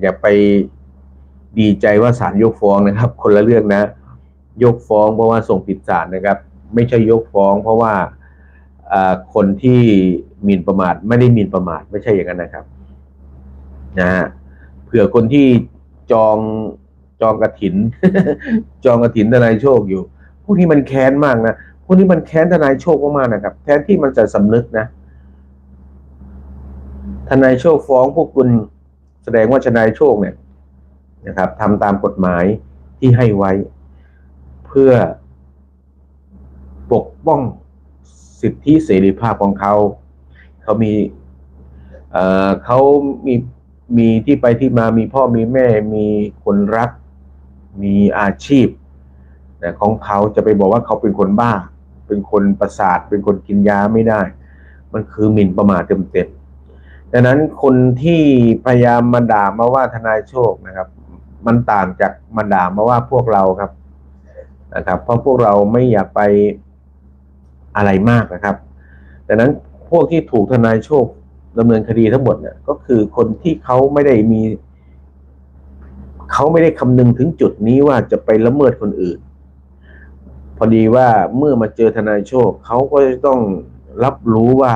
อย่าไปดีใจว่าศาลยกฟ้องนะครับ คนละเรื่องนะ ยกฟ้องเพราะว่าส่งผิดศาลนะครับ ไม่ใช่ยกฟ้อง เพราะว่าคนที่หมิ่นประมาทไม่ได้หมิ่นประมาทไม่ใช่อย่างนั้นนะครับนะฮะเผื่อคนที่จองจองกระถิน จองกระถินทนายโชคอยู่ พวกนี้มันแค้นมากนะพวกนี้มันแค้นทนายโชคมากๆนะครับ แทนที่มันจะสำนึกนะทนายโชคฟ้องพวกคุณ แสดงว่าทนายโชคเนี่ยนะครับทำตามกฎหมายที่ให้ไว้ เพื่อปกป้องสิทธิเสรีภาพของเขา เขามีเอ่อเขามีมีที่ไปที่มามีพ่อมีแม่มีคนรัก มีอาชีพนะของเขาจะไปบอกว่าเขาเป็นคนบ้า เป็นคนประสาท เป็นคนกินยาไม่ได้ มันคือหมิ่นประมาทเต็มๆ ดังนั้นคนที่พยายามมาด่ามาว่าทนายโชคนะครับ มันต่างจากมาด่ามาว่าพวกเราครับนะครับ เพราะพวกเราไม่อยากไปอะไรมากนะครับดังนั้นพวกที่ถูกทนายโชคดำเนินคดีทั้งหมดเนี่ยก็คือคนที่เขาไม่ได้มีเขาไม่ได้คำนึงถึงจุดนี้ว่าจะไปละเมิดคนอื่น พอดีว่าเมื่อมาเจอทนายโชคเขาก็จะต้องรับรู้ว่า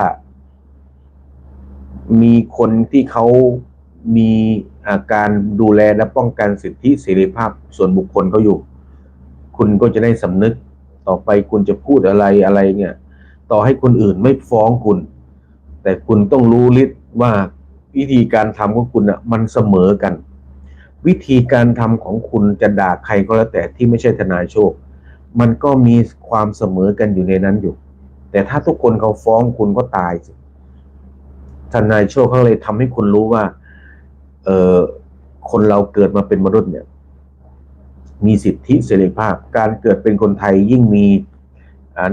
มีคนที่เขามีาการดูแลและป้องกันสิทธิเสรีภาพส่วนบุคคลเขาอยู่ คุณก็จะได้สำนึกต่อไปคุณจะพูดอะไรอะไรเนี่ย ต่อให้คนอื่นไม่ฟ้องคุณ แต่คุณต้องรู้ลิว่าวิธีการทำของคุณอะมันเสมอกัน วิธีการทำของคุณจะด่าใครก็แล้วแต่ที่ไม่ใช่ทนายโชค มันก็มีความเสมอกันอยู่ในนั้นอยู่ แต่ถ้าทุกคนเขาฟ้องคุณก็ตายสิ ทนายโชคเขาเลยทำให้คุณรู้ว่า เออคนเราเกิดมาเป็นมนุษย์เนี่ย มีสิทธิเสรีภาพ การเกิดเป็นคนไทยยิ่งมี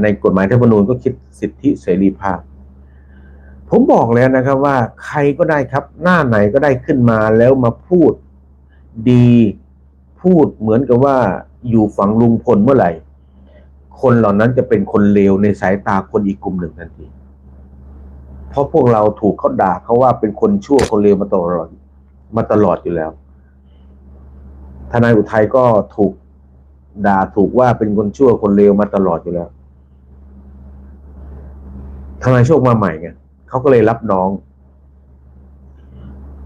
ในกฎหมายรัฐธรรมนูญก็คิดสิทธิเสรีภาพ ผมบอกแล้วนะครับว่าใครก็ได้ครับ หน้าไหนก็ได้ขึ้นมาแล้วมาพูดดีพูดเหมือนกับว่าอยู่ฝั่งลุงพลเมื่อไหร่ คนเหล่านั้นจะเป็นคนเลวในสายตาคนอีกกลุ่มหนึ่งทันที เพราะพวกเราถูกเขาด่าเขาว่าเป็นคนชั่วคนเลวมาตลอดมาตลอดอยู่แล้ว ทนายอุทัยก็ถูกด่าถูกว่าเป็นคนชั่วคนเลวมาตลอดอยู่แล้ว ทนายโชคมาใหม่ไงเขาก็เลยรับน้อง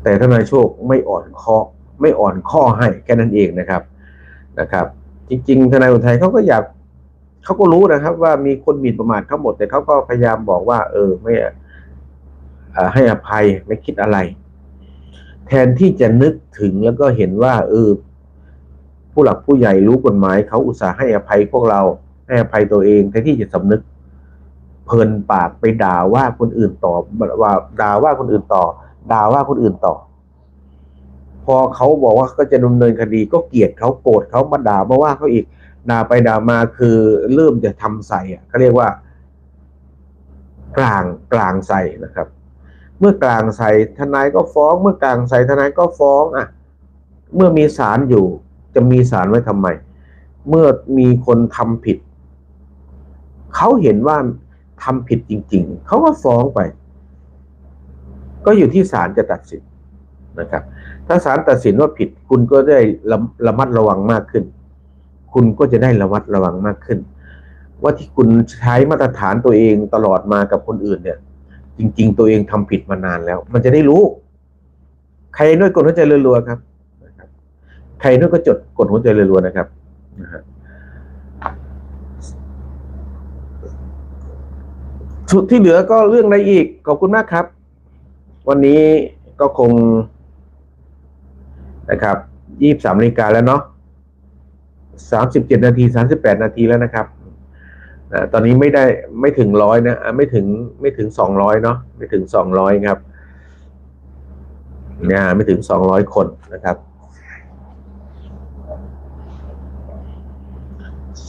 แต่ทนายโชคไม่อ่อนข้อไม่อ่อนข้อให้แค่นั้นเองนะครับนะครับ จริง ๆ ทนายอุทัยเขาก็อยากเขาก็รู้นะครับ ว่ามีคนหมิ่นประมาทเขาหมด แต่เขาก็พยายามบอกว่า เออ ไม่ ให้อภัยไม่คิดอะไร แทนที่จะนึกถึงแล้วก็เห็นว่าเออผู้หลักผู้ใหญ่รู้กฎหมายเขาอุตส่าห์ให้อภัยพวกเราให้อภัยตัวเองแทนที่จะสำนึก เพลินปากไปด่าว่าคนอื่นต่อว่าด่าว่าคนอื่นต่อด่าว่าคนอื่นต่อ พอเขาบอกว่าก็จะดำเนินคดีก็เกลียดเขาโกรธเขามาด่ามาว่าเขาอีกด่าไปด่ามาคือเริ่มจะทำใส่อะเขาเรียกว่ากลางกลางใส่นะครับ เมื่อกลางใส่ทนายก็ฟ้อง เมื่อกลางใส่ทนายก็ฟ้องอะเมื่อมีศาลอยู่จะมีศาลไว้ทำไม เมื่อมีคนทำผิด เขาเห็นว่าทำผิดจริง ๆ เขาก็ฟ้องไป ก็อยู่ที่ศาลจะตัดสินนะครับ ถ้าศาลตัดสินว่าผิด คุณก็ได้ระระมัดระวังมากขึ้น คุณก็จะได้ระมัดระวังมากขึ้น ว่าที่คุณใช้มาตรฐานตัวเองตลอดมากับคนอื่นเนี่ย จริง ๆ ตัวเองทำผิดมานานแล้ว มันจะได้รู้ ใครด้วยกดหัวใจรัวๆครับนะครับ ใครด้วยก็จดกดหัวใจรัวๆนะครับนะฮะสุดที่เหลือก็เรื่องอะไรอีก ขอบคุณมากครับ วันนี้ก็คงนะครับยี่บสามนาฬิกาแล้วเนาะสามสิบเจ็ดนาทีสามสิบแปดนาทีแล้วนะครับ ตอนนี้ไม่ได้ไม่ถึงร้อยนะไม่ถึงไม่ถึงสองร้อยเนาะไม่ถึงสองร้อยครับนะไม่ถึงสองร้อยคนนะครับ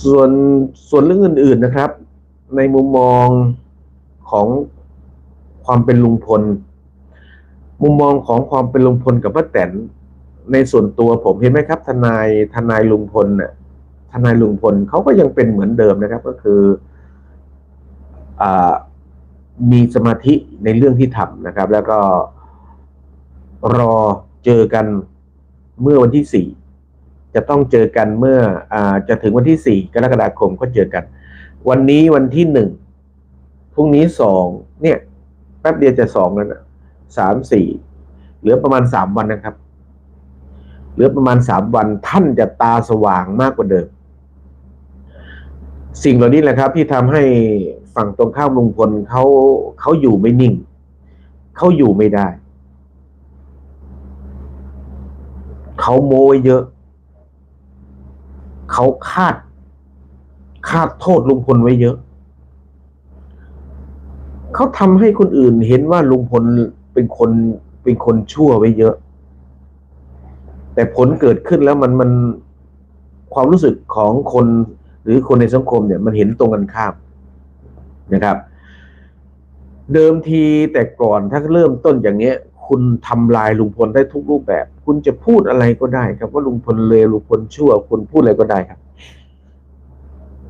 ส่วนส่วนเรื่องอื่น ๆนะครับ ในมุมมองของความเป็นลุงพล มุมมองของความเป็นลุงพลกับป้าแตนในส่วนตัวผมเห็นไหมครับ ทนายทนายลุงพลเนี่ย นายลุงพลเขาก็ยังเป็นเหมือนเดิมนะครับ ก็คืออมีสมาธิในเรื่องที่ทำนะครับ แล้วก็รอเจอกันเมื่อวันที่สี่จะต้องเจอกันเมื่ออจะถึงวันที่สี่กรกฎาคมก็เจอกัน วันนี้วันที่หนึ่งพรุ่งนี้สองเนี่ยแป๊บเดียวจะสองแล้วนะสามสี่เหลือประมาณสามวันนะครับ เหลือประมาณสามวันท่านจะตาสว่างมากกว่าเดิม สิ่งเหล่านี้แหละครับ ที่ทำให้ฝั่งตรงข้ามลุงพลเขาเขาอยู่ไม่นิ่ง เขาอยู่ไม่ได้ เขาโม้เยอะ เขาคาด คาดโทษลุงพลไว้เยอะ เขาทำให้คนอื่นเห็นว่าลุงพลเป็นคนเป็นคนชั่วไว้เยอะ แต่ผลเกิดขึ้นแล้วมันมันความรู้สึกของคน หรือคนในสังคมเนี่ยมันเห็นตรงกันข้ามนะครับ เดิมทีแต่ก่อนถ้าเริ่มต้นอย่างเนี้ย คุณทำลายลุงพลได้ทุกรูปแบบ คุณจะพูดอะไรก็ได้ ครับว่าลุงพลเลวลุงพลชั่ว คุณพูดอะไรก็ได้ครับ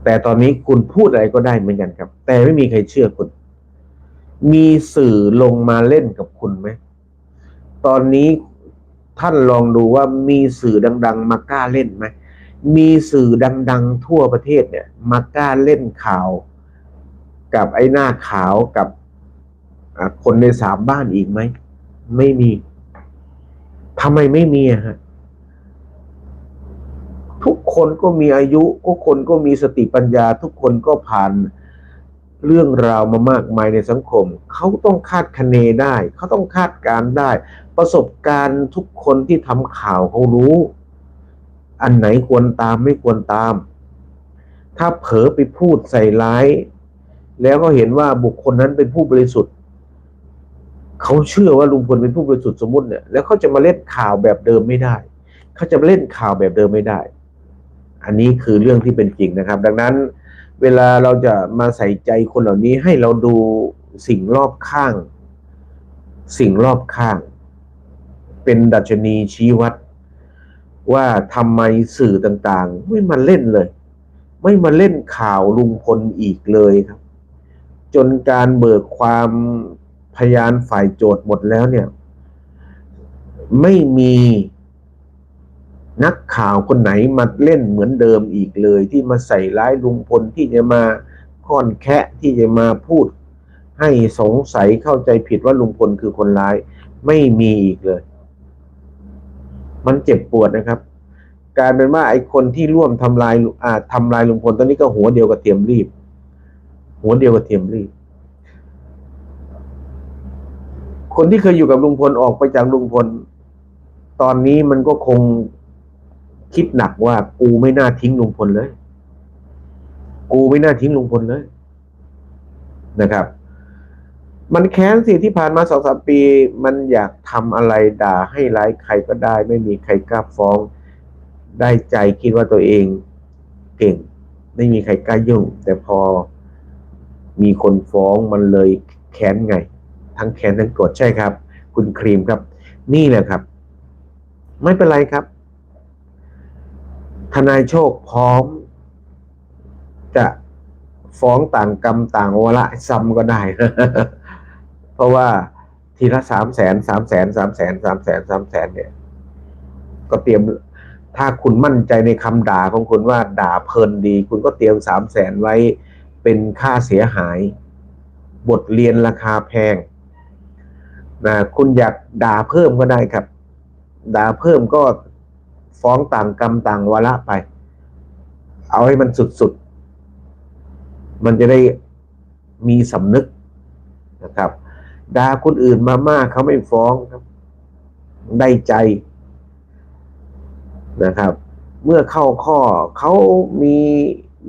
แต่ตอนนี้คุณพูดอะไรก็ได้เหมือนกันครับ แต่ไม่มีใครเชื่อคุณ มีสื่อลงมาเล่นกับคุณไหมตอนนี้ท่านลองดูว่ามีสื่อดัง ๆ มากล้าเล่นไหม มีสื่อดัง ๆ ทั่วประเทศเนี่ยมากล้าเล่นข่าว กับไอ้หน้าขาวกับคนในสามบ้านอีกไหม ไม่มีทำไมไม่มีฮะทุกคนก็มีอายุทุกคนก็มีสติปัญญา ทุกคนก็ผ่านเรื่องราวมามากมายในสังคม เขาต้องคาดคะเนได้ เขาต้องคาดการณ์ได้ ประสบการณ์ทุกคนที่ทำข่าวเขารู้ อันไหนควรตามไม่ควรตาม ถ้าเผลอไปพูดใส่ร้าย แล้วก็เห็นว่าบุคคลนั้นเป็นผู้บริสุทธิ์ เขาเชื่อว่าลุงพลเป็นผู้บริสุทธิ์สมมติเนี่ย แล้วเขาจะมาเล่นข่าวแบบเดิมไม่ได้ เขาจะมาเล่นข่าวแบบเดิมไม่ได้ อันนี้คือเรื่องที่เป็นจริงนะครับ ดังนั้นเวลาเราจะมาใส่ใจคนเหล่านี้ให้เราดูสิ่งรอบข้าง สิ่งรอบข้าง เป็นดัชนีชี้วัด ว่าทำไมสื่อต่างๆ ไม่มาเล่นเลย ไม่มาเล่นข่าวลุงพลอีกเลยครับ จนการเบิกความพยานฝ่ายโจทย์หมดแล้วเนี่ย ไม่มีนักข่าวคนไหนมาเล่นเหมือนเดิมอีกเลย ที่มาใส่ร้ายลุงพลที่จะมาค่อนแคะที่จะมาพูด ให้สงสัยเข้าใจผิดว่าลุงพลคือคนร้าย ไม่มีอีกเลย มันเจ็บปวดนะครับกลารเป็นว่าไอ้คนที่ร่วมทำลายอ่าทำลายลุงพลตอนนี้ก็หัวเดียวกับเทียมรีบ หัวเดียวกับเทียมรีบ คนที่เคยอยู่กับลุงพลออกไปจากลุงพล ตอนนี้มันก็คงคิดหนักว่ากูไม่น่าทิ้งลุงพลเลย กูไม่น่าทิ้งลุงพลเลยนะครับ มันแค้นสิที่ผ่านมาสองสามปี มันอยากทำอะไรด่าให้ร้ายใครก็ได้ ไม่มีใครกล้าฟ้อง ได้ใจคิดว่าตัวเองเก่ง ไม่มีใครกล้ายุ่ง แต่พอมีคนฟ้องมันเลยแค้นไง ทั้งแค้นทั้งโกรธใช่ครับ คุณครีมครับ นี่แหละครับ ไม่เป็นไรครับ ทนายโชคพร้อม จะฟ้องต่างกรรมต่างวาระซ้ำก็ได้ เพราะว่าทีละสามแสนสามแสนสามแสนสามแสนสามแสนเนี่ย ก็เตรียมถ้าคุณมั่นใจในคำด่าของคุณว่าด่าเพลินดี คุณก็เตรียมสามแสนไว้เป็นค่าเสียหาย บทเรียนราคาแพงนะคุณอยากด่าเพิ่มก็ได้ครับ ด่าเพิ่มก็ฟ้องต่างกรรมต่างวาระไป เอาให้มันสุดๆ มันจะได้มีสำนึกนะครับ ด่าคนอื่นมามากเขาไม่ฟ้องครับ ได้ใจนะครับ เมื่อเข้าข้อเขามี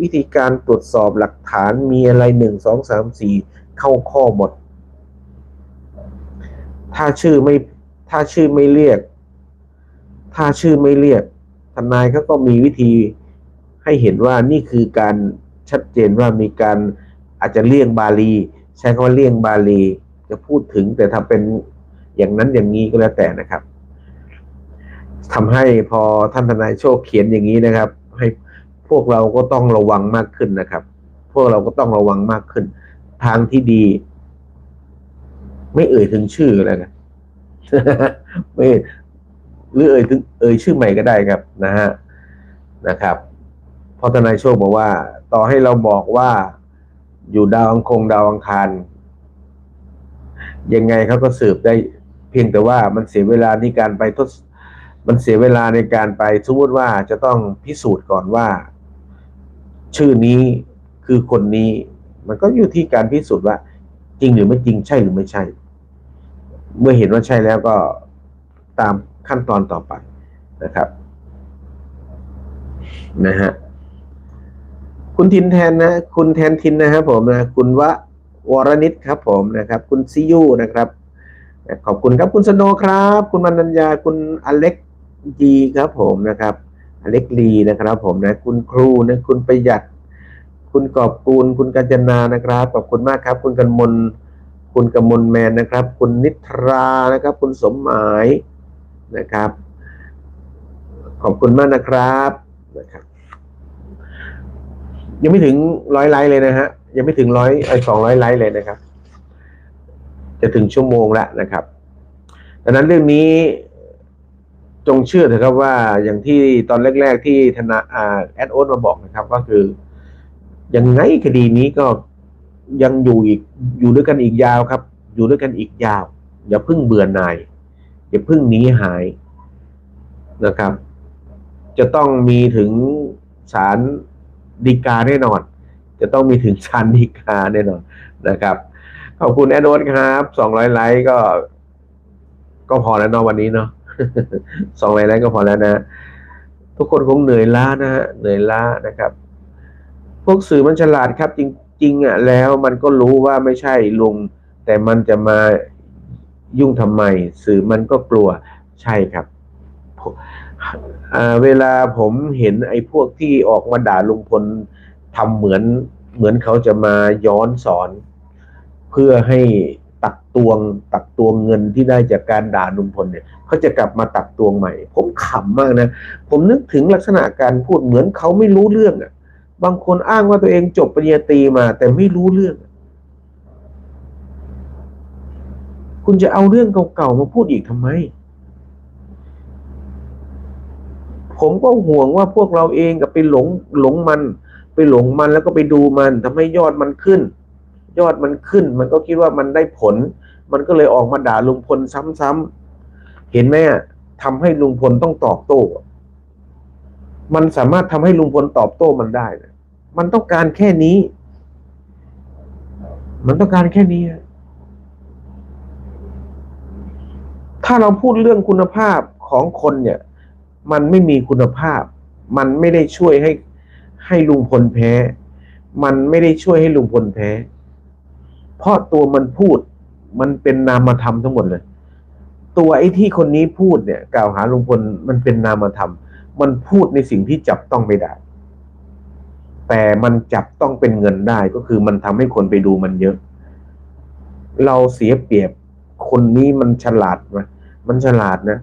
วิธีการตรวจสอบหลักฐานมีอะไรหนึ่งสองสามสี่เข้าข้อหมด ถ้าชื่อไม่ถ้าชื่อไม่เรียก ถ้าชื่อไม่เรียกทนายเขาก็มีวิธีให้เห็นว่านี่คือการชัดเจนว่ามีการอาจจะเลี่ยงบาลี ใช้คำว่าเลี่ยงบาลี จะพูดถึงแต่ถ้าเป็นอย่างนั้นอย่างนี้ก็แล้วแต่นะครับทำให้พอท่านทนายโชคเขียนอย่างนี้นะครับ ให้พวกเราก็ต้องระวังมากขึ้นนะครับ พวกเราก็ต้องระวังมากขึ้น ทางที่ดี ไม่เอ่ยถึงชื่อเลยนะไม่หรือเอ่ยถึงเอ่ยชื่อใหม่ก็ได้ครับนะฮะนะครับพราะทนายโชคบอกว่า ต่อให้เราบอกว่า อยู่ดาวอังคงดาวอังคาร ยังไงเขาก็สืบได้เพียงแต่ว่ามันเสียเวลาในการไปทดมันเสียเวลาในการไปสมมติว่าจะต้องพิสูจน์ก่อนว่า ชื่อนี้คือคนนี้ มันก็อยู่ที่การพิสูจน์ว่า จริงหรือไม่จริงใช่หรือไม่ใช่ เมื่อเห็นว่าใช่แล้วก็ตามขั้นตอนต่อไปนะครับนะฮะคุณทินแทนนะ คุณแทนทินนะครับผมนะ คุณวะ วรนิตครับผมนะครับ คุณซิยูนะครับขอบคุณครับคุณสโนครับ คุณมนัญญาคุณอเล็กจีครับผมนะครับอเล็กลีนะครับผมนะคุณครูนะคุณประหยัด คุณกอบกูล คุณกัญจนานะครับขอบคุณมากครับ คุณกันมลคุณกมลแมนนะครับ คุณนิทรานะครับ คุณสมหมายนะครับ ขอบคุณมากนะครับนะครับ ยังไม่ถึงร้อยไลค์เลยนะฮะ ยังไม่ถึงร้อยไอ้สองร้อยไลค์เลยนะครับ จะถึงชั่วโมงแล้วนะครับดังนั้นเรื่องนี้จงเชื่อเถอะครับว่าอย่างที่ตอนแรก ๆ ที่ธนาแอดโอ๊ตมาบอกนะครับ ก็คือยังไงคดีนี้ก็ยังอยู่อีกอยู่ด้วยกันอีกยาวครับ อยู่ด้วยกันอีกยาว อย่าเพิ่งเบื่อหน่ายอย่าเพิ่งหนีหายนะครับ จะต้องมีถึงศาลฎีกาแน่นอน จะต้องมีถึงศาลฎีกาแน่นอนนะครับ ขอบคุณแอดโนตครับสองร้อยไลค์ก็ ก็พอแล้วเนาะวันนี้เนาะสองร้อยไลค์ก็พอแล้วนะ ทุกคนคงเหนื่อยล้านะฮะเหนื่อยล้านะครับ พวกสื่อมันฉลาดครับ จริงๆอะแล้วมันก็รู้ว่าไม่ใช่ลุง แต่มันจะมายุ่งทำไม สื่อมันก็กลัวใช่ครับเวลาผมเห็นไอ้พวกที่ออกมาด่าลุงพล ทำเหมือนเหมือนเขาจะมาย้อนสอน เพื่อให้ตักตวง ตักตวงเงินที่ได้จากการด่าลุงพลเนี่ยเขาจะกลับมาตักตวงใหม่ ผมขำมากนะ ผมนึกถึงลักษณะการพูดเหมือนเขาไม่รู้เรื่องอะ บางคนอ้างว่าตัวเองจบปริญญาตรีมา แต่ไม่รู้เรื่อง คุณจะเอาเรื่องเก่าๆมาพูดอีกทำไมผมก็ห่วงว่าพวกเราเองกับไปหลงหลงมัน ไปหลงมันแล้วก็ไปดูมันทำให้ยอดมันขึ้น ยอดมันขึ้น มันก็คิดว่ามันได้ผล มันก็เลยออกมาด่าลุงพลซ้ำๆเห็นไหมอะทำให้ลุงพลต้องตอบโต้ มันสามารถทำให้ลุงพลตอบโต้มันได้นะมันต้องการแค่นี้ มันต้องการแค่นี้ ถ้าเราพูดเรื่องคุณภาพของคนเนี่ย มันไม่มีคุณภาพ มันไม่ได้ช่วยให้ ให้ลุงพลแพ้ มันไม่ได้ช่วยให้ลุงพลแพ้ เพราะตัวมันพูดมันเป็นนามธรรมทั้งหมดเลย ตัวไอ้ที่คนนี้พูดเนี่ย กล่าวหาลุงพลมันเป็นนามธรรม มันพูดในสิ่งที่จับต้องไม่ได้ แต่มันจับต้องเป็นเงินได้ก็คือมันทำให้คนไปดูมันเยอะ เราเสียเปรียบคนนี้มันฉลาดไหมมันฉลาดนะ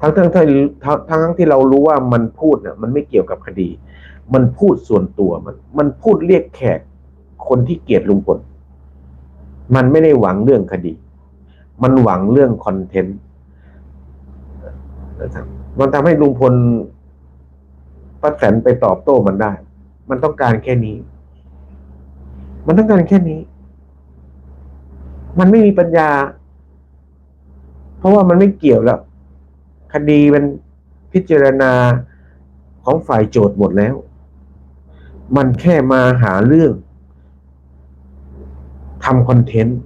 ทั้งทั้งที่ทั้งทั้งที่เรารู้ว่ามันพูดเนี่ยมันไม่เกี่ยวกับคดี มันพูดส่วนตัวมัน มันพูดเรียกแขกคนที่เกลียดลุงพลมันไม่ได้หวังเรื่องคดี มันหวังเรื่องคอนเทนต์นะครับมันทำให้ลุงพลป้าแตนไปตอบโต้มันได้ มันต้องการแค่นี้ มันต้องการแค่นี้ มันไม่มีปัญญา เพราะว่ามันไม่เกี่ยวแล้ว คดีมันพิจารณาของฝ่ายโจทย์หมดแล้ว มันแค่มาหาเรื่องทำคอนเทนต์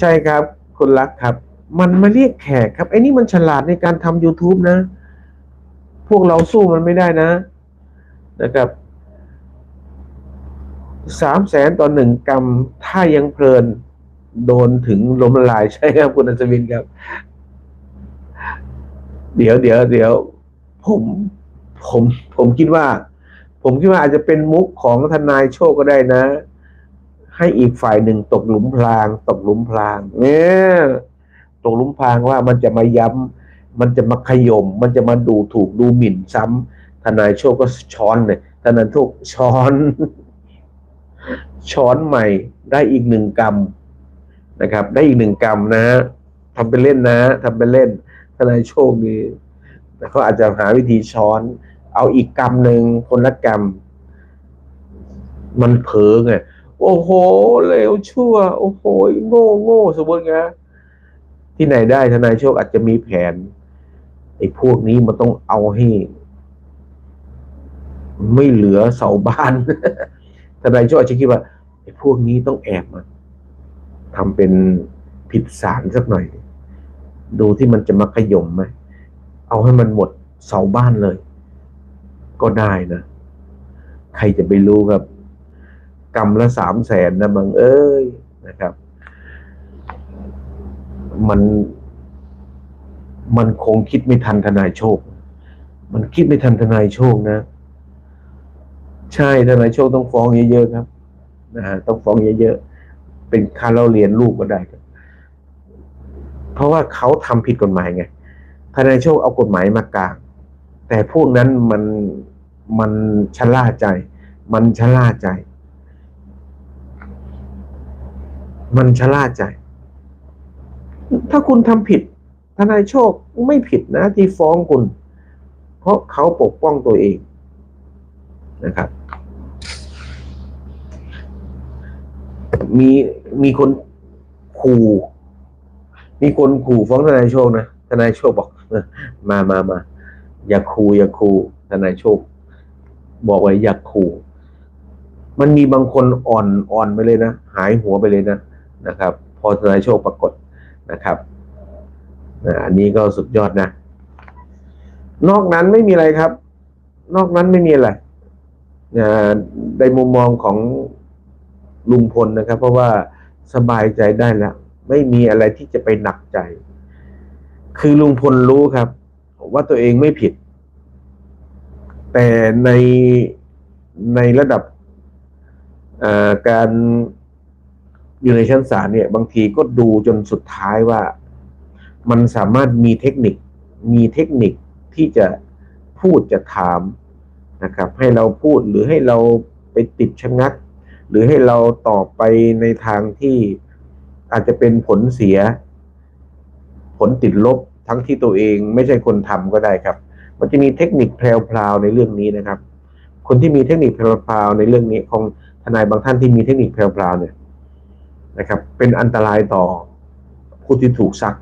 ใช่ครับคุณรักครับ มันมาเรียกแขกครับ ไอ้นี่มันฉลาดในการทำ YouTube นะ พวกเราสู้มันไม่ได้นะ นะครับสามแสนต่อหนึ่งกรัมถ้ายังเพลิน โดนถึงล้มละลายใช่ครับ คุณอัศวินครับ เดี๋ยวเดี๋ยวเดี๋ยวผม ผมผมคิดว่า ผมคิดว่าอาจจะเป็นมุกของทนายโชคก็ได้นะ ให้อีกฝ่ายหนึ่งตกหลุมพราง ตกหลุมพรางเนี่ยตกหลุมพรางว่ามันจะมาย้ำมันจะมาขยม มันจะมาดูถูกดูหมิ่นซ้ำทนายโชคก็ช้อนเลยทนายโชคช้อน ช้อนใหม่ได้อีกหนึ่งกรัมนะครับ ได้อีกหนึ่งกรัมนะฮะทำเป็นเล่นนะทำเป็นเล่นทนายโชคดีแต่เขาอาจจะหาวิธีช้อน เอาอีกกรรมหนึ่งคนละกรรม มันเผลอไงโอ้โหเลวชั่ว โอ้โหโง่โง่สมมติไงที่ไหนได้ทนายโชคอาจจะมีแผนไอ้พวกนี้มันต้องเอาให้ไม่เหลือเสาบ้านทนายโชคอาจจะคิดว่าไอ้พวกนี้ต้องแอบมาทำเป็นผิดสารสักหน่อย ดูที่มันจะมาขย่มไหมเอาให้มันหมดเสาบ้านเลย ก็ได้นะ ใครจะไปรู้ครับ กรรมละสามแสนนะมังเอ้ยนะครับ มัน มันคงคิดไม่ทันทนายโชค มันคิดไม่ทันทนายโชคนะ ใช่ทนายโชคต้องฟ้องเยอะๆครับนะฮะต้องฟ้องเยอะๆ เป็นค่าเล่าเรียนลูกก็ได้ครับเพราะว่าเขาทำผิดกฎหมายไงทนายโชคเอากฎหมายมากลาง แต่พวกนั้นมัน มันชะล่าใจ มันชะล่าใจ มันชะล่าใจ ถ้าคุณทำผิดทนายโชคไม่ผิดนะที่ฟ้องคุณ เพราะเขาปกป้องตัวเองนะครับ มีมีคนขู่มีคนขู่ฟ้องทนายโชคนะทนายโชคบอกมามามาอย่าขู่อย่าขู่ทนายโชค บอกไว้อย่าขู่ มันมีบางคนอ่อนอ่อนไปเลยนะ หายหัวไปเลยนะนะครับ พอทนายโชคปรากฏนะครับอันนี้ก็สุดยอดนะ นอกนั้นไม่มีอะไรครับ นอกนั้นไม่มีอะไรในมุมมองของลุงพลนะครับ เพราะว่าสบายใจได้แล้วไม่มีอะไรที่จะไปหนักใจ คือลุงพลรู้ครับ ว่าตัวเองไม่ผิด แต่ในในระดับการอยู่ในชั้นศาลเนี่ย บางทีก็ดูจนสุดท้ายว่ามันสามารถมีเทคนิคมีเทคนิคที่จะพูดจะถามนะครับ ให้เราพูดหรือให้เราไปติดชะงัก หรือให้เราตอบไปในทางที่อาจจะเป็นผลเสีย ผลติดลบทั้งที่ตัวเองไม่ใช่คนทำก็ได้ครับ มันจะมีเทคนิคแพรวๆในเรื่องนี้นะครับ คนที่มีเทคนิคแพรวๆในเรื่องนี้ของทนายบางท่านที่มีเทคนิคแพรวๆเนี่ยนะครับ เป็นอันตรายต่อผู้ที่ถูกซัก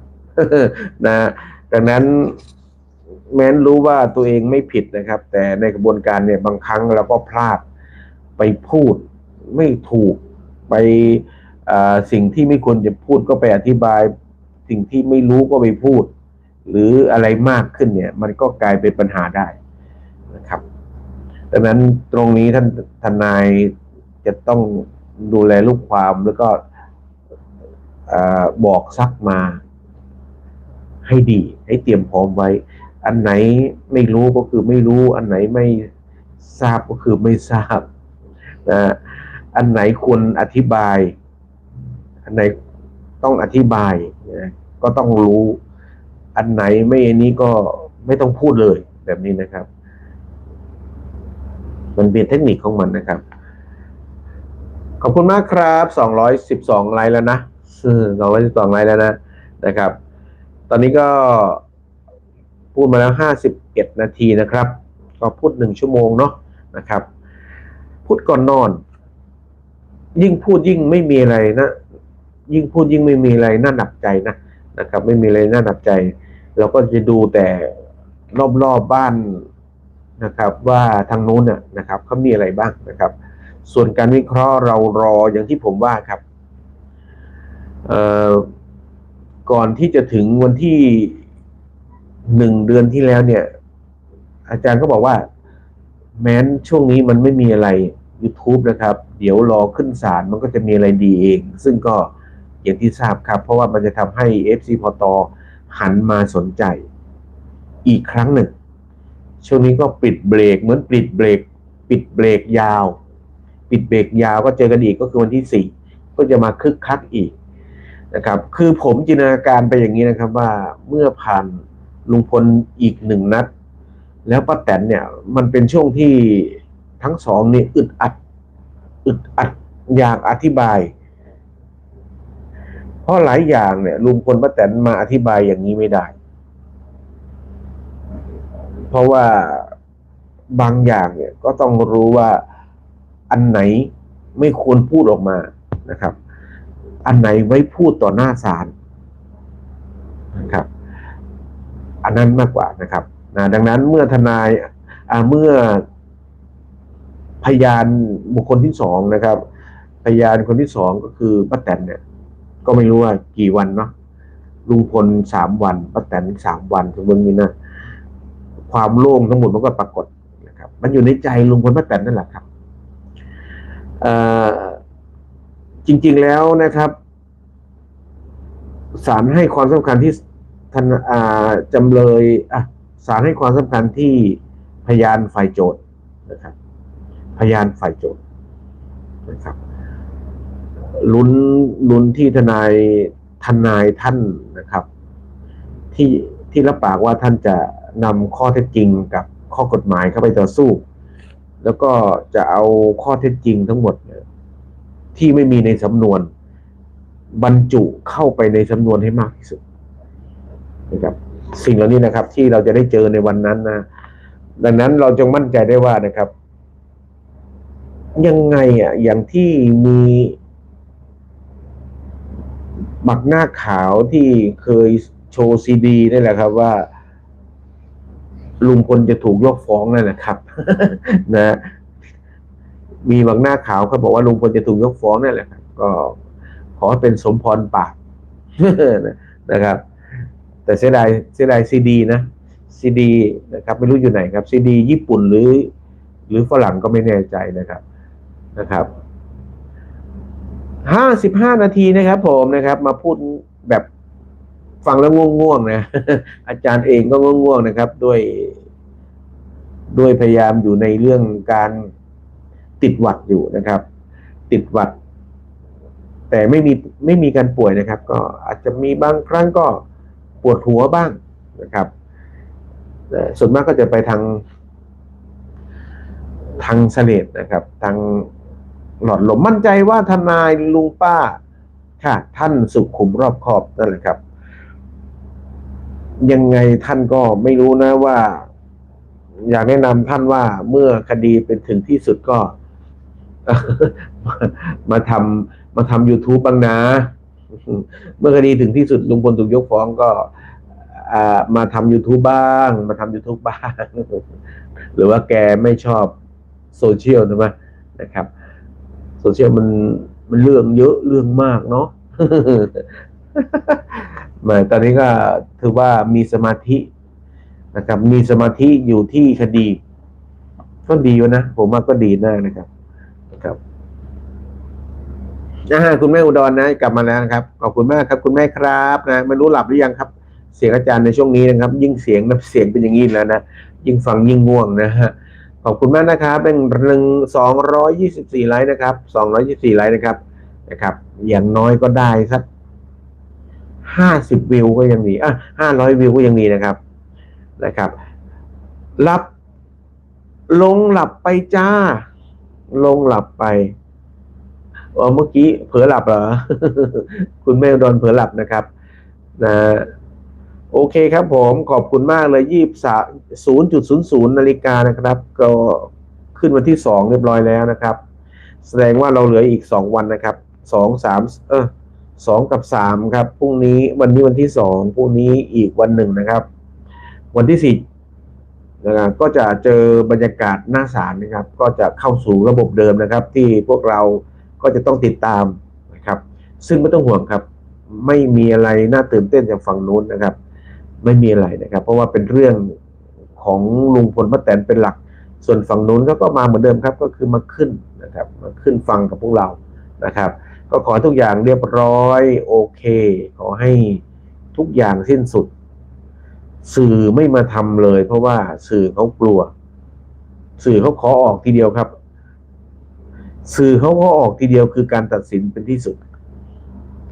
นะดังนั้นแม้นรู้ว่าตัวเองไม่ผิดนะครับ แต่ในกระบวนการเนี่ยบางครั้งเราก็พลาดไปพูดไม่ถูกไปสิ่งที่ไม่ควรจะพูดก็ไปอธิบาย สิ่งที่ไม่รู้ก็ไปพูด หรืออะไรมากขึ้นเนี่ย มันก็กลายเป็นปัญหาได้นะครับ ดังนั้นตรงนี้ท่านทนายจะต้องดูแลลูกความแล้วก็บอกซักมาให้ดี ให้เตรียมพร้อมไว้ อันไหนไม่รู้ก็คือไม่รู้ อันไหนไม่ทราบก็คือไม่ทราบนะอันไหนควรอธิบาย อันไหนต้องอธิบายนะก็ต้องรู้ อันไหนไม่อันนี้ก็ไม่ต้องพูดเลยแบบนี้นะครับ มันเป็นเทคนิคของมันนะครับ ขอบคุณมากครับ212ไลค์แล้วนะสองร้อยสิบสองไลค์แล้วนะนะครับ ตอนนี้ก็พูดมาแล้ว51นาทีนะครับ ก็พูดหนึ่งชั่วโมงเนาะนะครับ พูดก่อนนอน ยิ่งพูดยิ่งไม่มีอะไรนะ ยิ่งพูดยิ่งไม่มีอะไรน่าหนักใจนะ นะครับ ไม่มีอะไรน่าหนักใจ เราก็จะดูแต่รอบๆบบ้านนะครับ ว่าทางนู้นน่ะนะครับเขามีอะไรบ้างนะครับ ส่วนการวิเคราะห์เรารออย่างที่ผมว่าครับเอ่อก่อนที่จะถึงวันที่หนึ่งเดือนที่แล้วเนี่ย อาจารย์ก็บอกว่า แม้นช่วงนี้มันไม่มีอะไร YouTube นะครับ เดี๋ยวรอขึ้นศาลมันก็จะมีอะไรดีเอง ซึ่งก็ อย่างที่ทราบครับ เพราะว่ามันจะทำให้ FC พอตอหันมาสนใจ อีกครั้งหนึ่ง ช่วงนี้ก็ปิดเบรกเหมือนปิดเบรก ปิดเบรกยาว ปิดเบรกยาวก็เจอกันอีกก็คือวันที่สี่ก็จะมาคึกคักอีกนะครับ คือผมจินตนาการไปอย่างนี้นะครับว่าเมื่อผ่านลุงพลอีกหนึ่งนัด แล้วป้าแตนเนี่ยมันเป็นช่วงที่ทั้งสองนี่อึดอัด อึดอัดอยากอธิบาย เพราะหลายอย่างเนี่ยลุงพลป้าแตนมาอธิบายอย่างนี้ไม่ได้ เพราะว่าบางอย่างเนี่ยก็ต้องรู้ว่าอันไหนไม่ควรพูดออกมานะครับ อันไหนไว้พูดต่อหน้าศาลนะครับ อันนั้นมากกว่านะครับนะดังนั้นเมื่อทนายเมื่อพยานบุคคลที่สองนะครับ พยานคนที่สองก็คือป้าแตนเนี่ย ก็ไม่รู้ว่ากี่วันเนาะลุงพลสามวันป้าแตนสามวันถึงวันนี้นะความโล่งทั้งหมดมันก็ปรากฏนะครับ มันอยู่ในใจลุงพลป้าแตนนั่นแหละครับจริง ๆแล้วนะครับศาลให้ความสำคัญที่ท่านจำเลยอะศาลให้ความสำคัญที่พยานฝ่ายโจทย์นะครับ พยานฝ่ายโจทย์นะครับ ลุ้นลุ้นที่ทนายทนายท่านนะครับ ที่ที่รับปากว่าท่านจะนำข้อเท็จจริงกับข้อกฎหมายเข้าไปต่อสู้ แล้วก็จะเอาข้อเท็จจริงทั้งหมด ที่ไม่มีในสำนวน บรรจุเข้าไปในสำนวนให้มากที่สุดนะครับสิ่งเหล่านี้นะครับ ที่เราจะได้เจอในวันนั้นนะดังนั้นเราจงมั่นใจได้ว่านะครับ ยังไงอะอย่างที่มี บักหน้าขาวที่เคยโชว์ซีดีนี่แหละครับว่า ลุงพลจะถูกยกฟ้องนั่นแหละครับ นะมีบักหน้าขาวเขาบอกว่าลุงพลจะถูกยกฟ้องนั่นแหละครับก็ขอให้เป็นสมพรปากนะครับ แต่เสียดายเสียดายซีดีนะซีดีนะครับ ไม่รู้อยู่ไหนครับซีดีญี่ปุ่นหรือ หรือฝรั่งก็ไม่แน่ใจนะครับนะครับ ห้าสิบห้านาทีนะครับ ผมนะครับ มาพูดแบบฟังแล้วง่วงๆนะอาจารย์เองก็ง่วงๆนะครับ ด้วย ด้วยพยายามอยู่ในเรื่องการติดหวัดอยู่นะครับ ติดหวัด แต่ไม่มีไม่มีการป่วยนะครับ ก็อาจจะมีบางครั้งก็ปวดหัวบ้างนะครับส่วนมากก็จะไปทางทางเสลดนะครับ ทาง หลอดลมมั่นใจว่าทนายลุงป้า ค่ะ ท่านสุขุมรอบคอบนั่นแหละครับ ยังไงท่านก็ไม่รู้นะว่า อยากแนะนำท่านว่าเมื่อคดีเป็นถึงที่สุดก็ มาทำมาทำ YouTube บ้างนะ เมื่อคดีถึงที่สุดลุงพลถูกยกฟ้องก็มาทำ YouTube บ้าง มาทำ YouTube บ้าง หรือว่าแกไม่ชอบโซเชียลนะมั้ยนะครับ โซเชียลมันมันเรื่องเยอะเรื่องมากเนาะหมายตอนนี้ก็ถือว่ามีสมาธินะครับ มีสมาธิอยู่ที่คดี ก็ดีอยู่นะ ผมว่าก็ดีมากนะครับนะครับนะฮะคุณแม่อุดรนะกลับมาแล้วนะครับขอบคุณมากครับ คุณแม่ครับนะไม่รู้หลับหรือยังครับ เสียงอาจารย์ในช่วงนี้นะครับ ยิ่งเสียงน้ำเสียงเป็นอย่างนี้แล้วนะยิ่งฟังยิ่งง่วงนะฮะ ขอบคุณมากนะครับเป็นหนึ่งสองร้อยยี่สิบสี่ไลค์นะครับสองร้อยยี่สี่ไลค์นะครับนะครับ อย่างน้อยก็ได้สักห้าสิบวิวก็ยังมีอะห้าร้อยวิวก็ยังมีนะครับนะครับหลับลงหลับไปจ้า ลงหลับไปเออเมื่อกี้เผลอหลับเหรอ คุณแม่โดนเผลอหลับนะครับ นะ โอเคครับผมขอบคุณมากเลยยี่สาศูนย์จุดศูนย์ศูนย์นาฬิกานะครับ ก็ขึ้นวันที่สองเรียบร้อยแล้วนะครับ แสดงว่าเราเหลืออีกสองวันนะครับสองสามเออสองกับสามครับพรุ่งนี้วันนี้วันที่สองพรุ่งนี้อีกวันหนึ่งนะครับ วันที่สี่นะครับก็จะเจอบรรยากาศหน้าศาลนะครับ ก็จะเข้าสู่ระบบเดิมนะครับ ที่พวกเราก็จะต้องติดตามนะครับ ซึ่งไม่ต้องห่วงครับ ไม่มีอะไรน่าตื่นเต้นจากฝั่งนู้นนะครับ ไม่มีอะไรนะครับ เพราะว่าเป็นเรื่องของลุงพลป้าแตนเป็นหลัก ส่วนฝั่งนู้นก็ก็มาเหมือนเดิมครับ ก็คือมาขึ้นนะครับมาขึ้นฟังกับพวกเรานะครับ ก็ขอทุกอย่างเรียบร้อยโอเค ขอให้ทุกอย่างสิ้นสุด สื่อไม่มาทำเลย เพราะว่าสื่อเขากลัว สื่อเขาขอออกทีเดียวครับ สื่อเขาขอออกทีเดียวคือการตัดสินเป็นที่สุด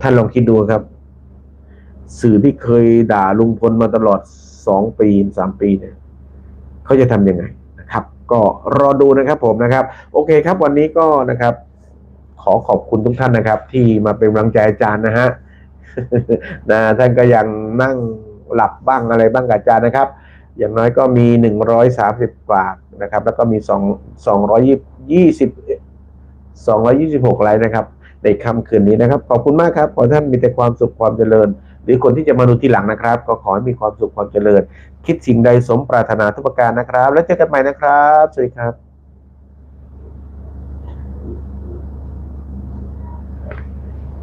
ท่านลองคิดดูครับ สื่อที่เคยด่าลุงพลมาตลอดสองปีสามปีเนี่ยเขาจะทำยังไงนะครับ ก็รอดูนะครับผมนะครับ โอเคครับวันนี้ก็นะครับ ขอขอบคุณทุกท่านนะครับ ที่มาเป็นกำลังใจอาจารย์นะฮะนะท่านก็ยังนั่งหลับบ้างอะไรบ้างกับอาจารย์นะครับ อย่างน้อยก็มีหนึ่งร้อยสามสิบฝากนะครับ แล้วก็มีสองสองร้อยยี่สิบสองร้อยี่สิบหกไลน์นะครับ ในค่ำคืนนี้นะครับ ขอบคุณมากครับ ขอท่านมีแต่ความสุขความเจริญ หรือคนที่จะมาดูทีหลังนะครับ ก็ขอให้มีความสุขความเจริญ คิดสิ่งใดสมปรารถนาทุกประการนะครับ แล้วเจอกันใหม่นะครับ สวัสดีครับ